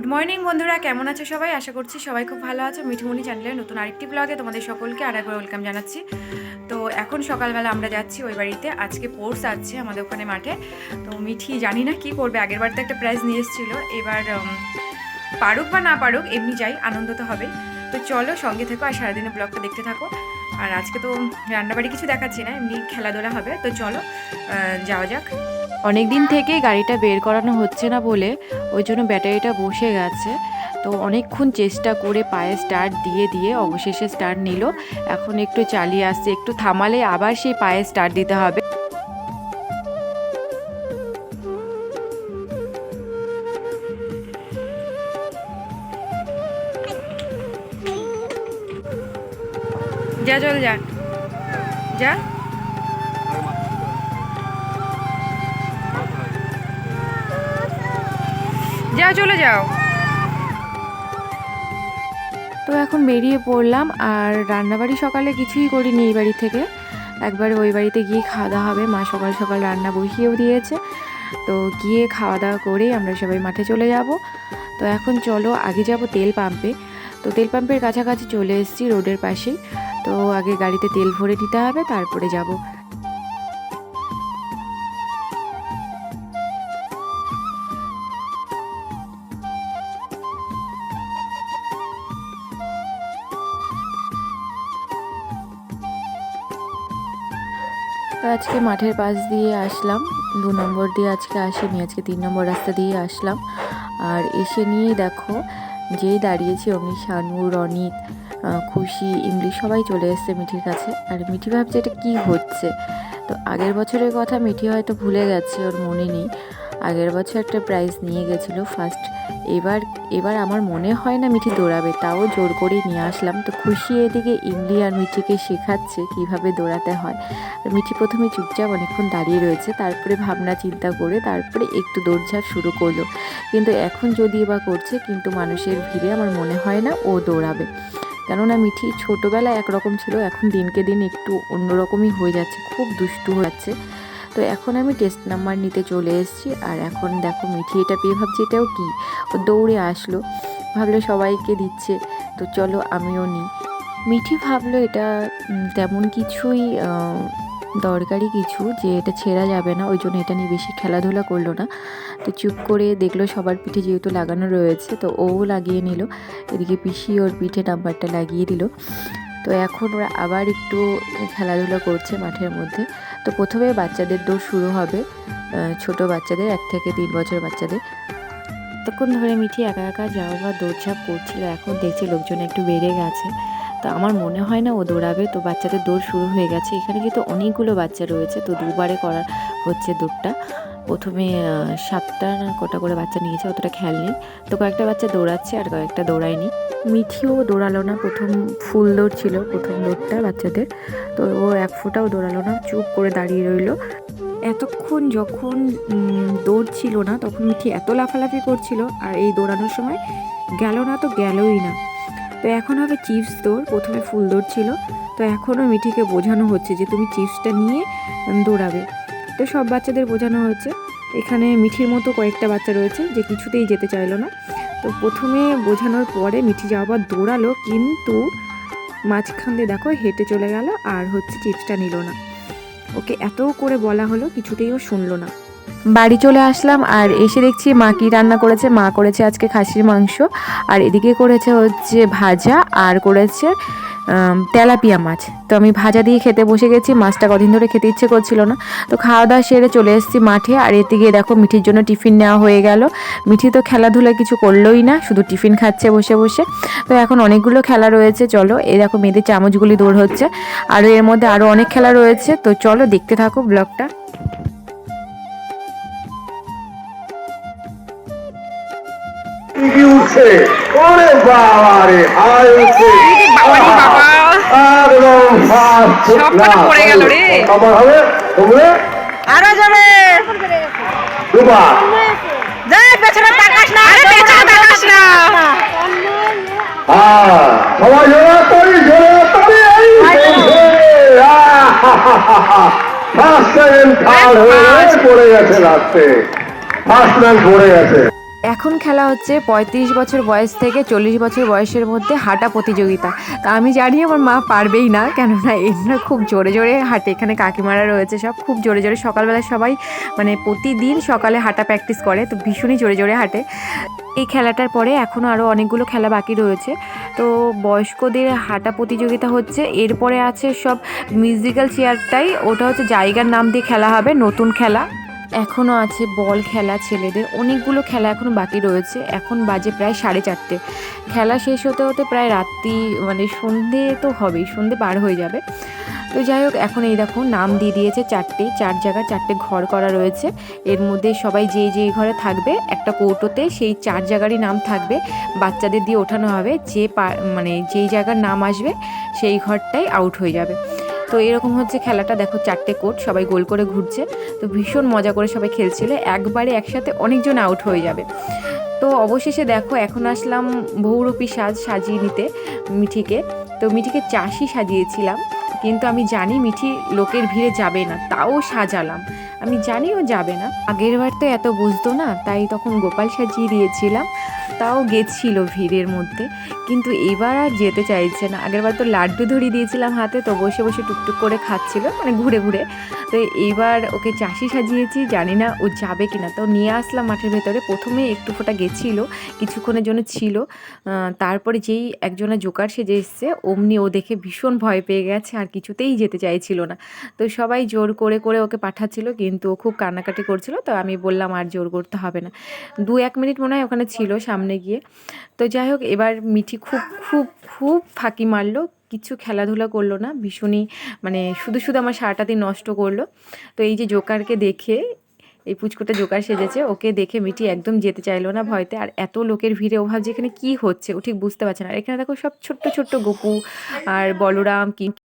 Good morning বন্ধুরা। কেমন আছো সবাই? আশা করছি সবাই খুব ভালো আছো। মিঠুমনি চ্যানেলের নতুন আরেকটি ব্লগে তোমাদের সকলকে আর একবার ওয়েলকাম জানাচ্ছি। তো এখন সকালবেলা আমরা যাচ্ছি ওই বাড়িতে। আজকে পোর্স আছে আমাদের ওখানে মাঠে। তো মিঠি জানি না কি করবে। আগের বার তো একটা প্রাইজ নিয়ে এসেছিল। এবার পারুক বা না পারুক, এমনি যাই, আনন্দ তো হবে। তো চলো সঙ্গে থেকো আর সারাদিনের ব্লগটা দেখতে থাকো। আর আজকে তো রান্নাবাড়ি কিছু দেখাচ্ছি না, এমনি খেলাধুলা হবে। তো চলো যাওয়া যাক। অনেক দিন থেকে গাড়িটা বের করানো হচ্ছে না বলে ওই জন্য ব্যাটারিটা বসে গেছে। তো অনেকক্ষণ চেষ্টা করে পায়ে স্টার্ট দিয়ে দিয়ে অবশেষে স্টার্ট নিল। এখন একটু চালিয়ে আসছে, একটু থামালে আবার সেই পায়ে স্টার্ট দিতে হবে। যা, চল যা। যা। যা চলে যাও। তো এখন বেরিয়ে পড়লাম আর রান্নাবাড়ি সকালে কিছুই করিনি এই বাড়ি থেকে। একবার ওই বাড়িতে গিয়ে খাওয়া দাওয়া হবে। মা সকাল সকাল রান্না বসিয়েও দিয়েছে। তো গিয়ে খাওয়া দাওয়া করে আমরা সবাই মাঠে চলে যাব। তো এখন চলো আগে যাব তেল পাম্পে। তো তেল পাম্পের কাছাকাছি চলে এসেছি রোডের পাশেই। তো আগে গাড়িতে তেল ভরে দিতে হবে, তারপরে যাব। আজকে মাঠের পাশ দিয়ে আসলাম। দু নম্বর দিয়ে আজকে আসিনি, আজকে তিন নম্বর রাস্তা দিয়ে আসলাম। আর এসে নিয়ে দেখো, যেই দাঁড়িয়েছি অমনি শানু, রনিত খুশি, ইমলি সবাই চলে এসছে মিঠির কাছে। আর মিঠি ভাবছে এটা কী হচ্ছে? তো আগের বছরের কথা মিঠি হয়তো ভুলে গেছে, ওর মনে নেই। আগের বছর একটা প্রাইজ নিয়ে গেছিল ফার্স্ট এবার এবার আমার মনে হয় না মিঠি দৌড়াবে, তাও জোর করেই নিয়ে আসলাম। তো খুশি এদিকে ইমলি আর মিঠিকে শেখাচ্ছে কীভাবে দৌড়াতে হয়। আর মিঠি প্রথমে চুপচাপ অনেকক্ষণ দাঁড়িয়ে রয়েছে, তারপরে ভাবনা চিন্তা করে, তারপরে একটু দৌড়ঝাঁপ শুরু করল। কিন্তু এখন যদি বা করছে, কিন্তু মানুষের ভিড়ে আমার মনে হয় না ও দৌড়াবে। কেননা মিঠি ছোটোবেলায় একরকম ছিল, এখন দিনকে দিন একটু অন্যরকমই হয়ে যাচ্ছে, খুব দুষ্টু হয়ে যাচ্ছে। তো এখন আমি টেস্ট নাম্বার নিতে চলে এসেছি আর এখন দেখো মিঠি এটা পেয়ে ভাবছি এটাও কি? ও দৌড়ে আসলো, ভাবলো সবাইকে দিচ্ছে, তো চলো আমিও নিই। মিঠি ভাবলো এটা তেমন কিছুই দরকারি কিছু যে এটা ছেঁড়া যাবে না, ওই জন্য এটা নিয়ে বেশি খেলাধুলা করল না। তো চুপ করে দেখল সবার পিঠে যেহেতু লাগানো রয়েছে, তো ও লাগিয়ে নিল। এদিকে পিসি ওর পিঠে নাম্বারটা লাগিয়ে দিল। তো এখন ওরা আবার একটু খেলাধুলা করছে মাঠের মধ্যে। তো প্রথমে বাচ্চাদের দৌড় শুরু হবে ছোট বাচ্চাদের, এক থেকে তিন বছর বাচ্চাদের। তখন ধরে মিঠি একা একা যাও বা দৌড়ঝাঁপ করছিল, এখন দেখছি লোকজন একটু বেড়ে গেছে। তো আমার মনে হয় না ও দৌড়াবে, তো বাচ্চাদের দৌড় শুরু হয়ে গেছে। এখানে কিন্তু অনেকগুলো বাচ্চা রয়েছে, তো দুবারে করা হচ্ছে দৌড়টা। প্রথমে সাতটা না কটা করে বাচ্চা নিয়েছে অতটা খেয়াল নেই। তো কয়েকটা বাচ্চা দৌড়াচ্ছে আর কয়েকটা দৌড়ায়নি। মিঠিও দৌড়ালো না প্রথম ফুল দৌড় ছিল প্রথম দৌড়টা বাচ্চাদের। তো ও এক ফোঁটাও দৌড়ালো না চুপ করে দাঁড়িয়ে রইল। এতক্ষণ যখন উম, দৌড় ছিল না তখন মিঠি এত লাফালাফি করছিল আর এই দৌড়ানোর সময় গেল না তো গেলই না। তো এখন হবে চিপস দৌড় প্রথমে ফুল দৌড় ছিল। তো এখনও মিঠিকে বোঝানো হচ্ছে যে তুমি চিপসটা নিয়ে দৌড়াবে। তো সব বাচ্চাদের বোঝানো হচ্ছে এখানে মিঠির মতো কয়েকটা বাচ্চা রয়েছে যে কিছুতেই যেতে চাইলো না। তো প্রথমে বোঝানোর পরে মিঠি যা আবার দৌড়ালো, কিন্তু মাঝখান দিয়ে দেখো হেঁটে চলে গেল আর হচ্ছে চিপসটা নিল না। ওকে এত করে বলা হলো, কিছুতেই ও শুনলো না। বাড়ি চলে আসলাম আর এসে দেখছি মা কি রান্না করেছে। মা করেছে আজকে খাসির মাংস, আর এদিকে করেছে হচ্ছে ভাজা, আর করেছে তেলাপিয়া মাছ। তো আমি ভাজা দিয়ে খেতে বসে গেছি, মাছটা কদিন ধরে খেতে ইচ্ছে করছিল না। তো খাওয়া দাওয়া সেরে চলে এসেছি মাঠে, আর এতে গিয়ে দেখো মিঠির জন্য টিফিন নেওয়া হয়ে গেল। মিঠি তো খেলাধুলা কিছু করলোই না, শুধু টিফিন খাচ্ছে বসে বসে। তো এখন অনেকগুলো খেলা রয়েছে, চলো। এই দেখো মেয়েদের চামচগুলি দৌড় হচ্ছে। আর এর মধ্যে আরও অনেক খেলা রয়েছে, তো চলো দেখতে থাকো ব্লগটা। কি উঠছে। ওরে বাবা রে হাই উঠছে। একদম পড়ে গেল রে। আমার হবে তোমরা? আরও যাবে। দুবার। যাই পেছনে তাকাস না। আরে পেছনে তাকাস না। হ্যাঁ সবাই জোরে করি জোরে করি এই ফার্স্ট সেকেন্ড থার্ড হয়ে পড়ে গেছে লাস্টে ফার্স্ট ম্যান পড়ে গেছে। এখন খেলা হচ্ছে পঁয়ত্রিশ বছর বয়স থেকে চল্লিশ বছর বয়সের মধ্যে হাঁটা প্রতিযোগিতা। তা আমি জানি আমার মা পারবেই না, কেননা এরা খুব জোরে জোরে হাঁটে। এখানে কাকিমারা রয়েছে সব, খুব জোরে জোরে সকালবেলা সবাই মানে প্রতিদিন সকালে হাঁটা প্র্যাকটিস করে, তো ভীষণই জোরে জোরে হাঁটে। এই খেলাটার পরে এখনও আরও অনেকগুলো খেলা বাকি রয়েছে। তো বয়স্কদের হাঁটা প্রতিযোগিতা হচ্ছে, এরপরে আছে সব মিউজিক্যাল চেয়ারটাই ওটা হচ্ছে জায়গার নাম দিয়ে খেলা হবে, নতুন খেলা। এখনও আছে বল খেলা ছেলেদের। অনেকগুলো খেলা এখনও বাকি রয়েছে। এখন বাজে প্রায় সাড়ে চারটে। খেলা শেষ হতে হতে প্রায় রাত্রি মানে সন্ধে তো হবেই, সন্ধে পার হয়ে যাবে। তো যাই হোক, এখন এই দেখো, নাম দিয়ে দিয়েছে চারটে। চার জায়গায় চারটে ঘর করা রয়েছে। এর মধ্যে সবাই যেই যেই ঘরে থাকবে, একটা কৌটোতে সেই চার জায়গারই নাম থাকবে। বাচ্চাদের দিয়ে ওঠানো হবে। যে মানে যেই জায়গার নাম আসবে, সেই ঘরটাই আউট হয়ে যাবে। তো এরকম হচ্ছে খেলাটা। দেখো চারটে কোট সবাই গোল করে ঘুরছে। তো ভীষণ মজা করে সবাই খেলছিল। একবারে একসাথে অনেকজন আউট হয়ে যাবে। তো অবশেষে দেখো, এখন আসলাম বহুরূপী সাজ সাজিয়ে নিতে মিঠিকে। তো মিঠিকে চাষি সাজিয়েছিলাম। কিন্তু আমি জানি মিঠি লোকের ভিড়ে যাবে না, তাও সাজালাম। আমি জানি ও যাবে না। আগের বার তো এত বুঝতো না, তাই তখন গোপাল সাজিয়ে দিয়েছিলাম। তাও গেছিল ভিড়ের মধ্যে, কিন্তু এবার আর যেতে চাইছে না। আগেরবার তো লাড্ডু ধরিয়ে দিয়েছিলাম হাতে, তো বসে বসে টুকটুক করে খাচ্ছিল মানে ঘুরে ঘুরে। তো এবার ওকে চাষি সাজিয়েছি, জানি না ও যাবে কি না তো নিয়ে আসলাম মাঠের ভেতরে। প্রথমে একটু ফোঁটা গেছিল, কিছুক্ষণের জন্য ছিল। তারপরে যেই একজনের জোকার সেজে এসছে, অমনি ও দেখে ভীষণ ভয় পেয়ে গেছে, আর কিছুতেই যেতে চাইছিল না। তো সবাই জোর করে করে ওকে পাঠাচ্ছিল, কিন্তু ও খুব কান্নাকাটি করছিল, তো আমি বললাম আর জোর করতে হবে না। দু এক মিনিট মনে হয় ওখানে ছিল সামনে গিয়ে। তো যাই হোক, এবার মিঠি খুব খুব খুব ফাঁকি মারলো। কিছু খেলাধুলা করল না, ভীষণই মানে শুধু শুধু আমার সারাটা দিন নষ্ট করল। তো এই যে জোকারকে দেখে, এই পুচকুটা জোকার সেজেছে, ওকে দেখে মিটি একদম যেতে চাইলো না ভয়তে। আর এত লোকের ভিড়ে, ও ভাবছে এখানে কী হচ্ছে? ও ঠিক বুঝতে পারছে না। আর এখানে দেখো সব ছোট্ট ছোট্ট গপু আর বলরাম কি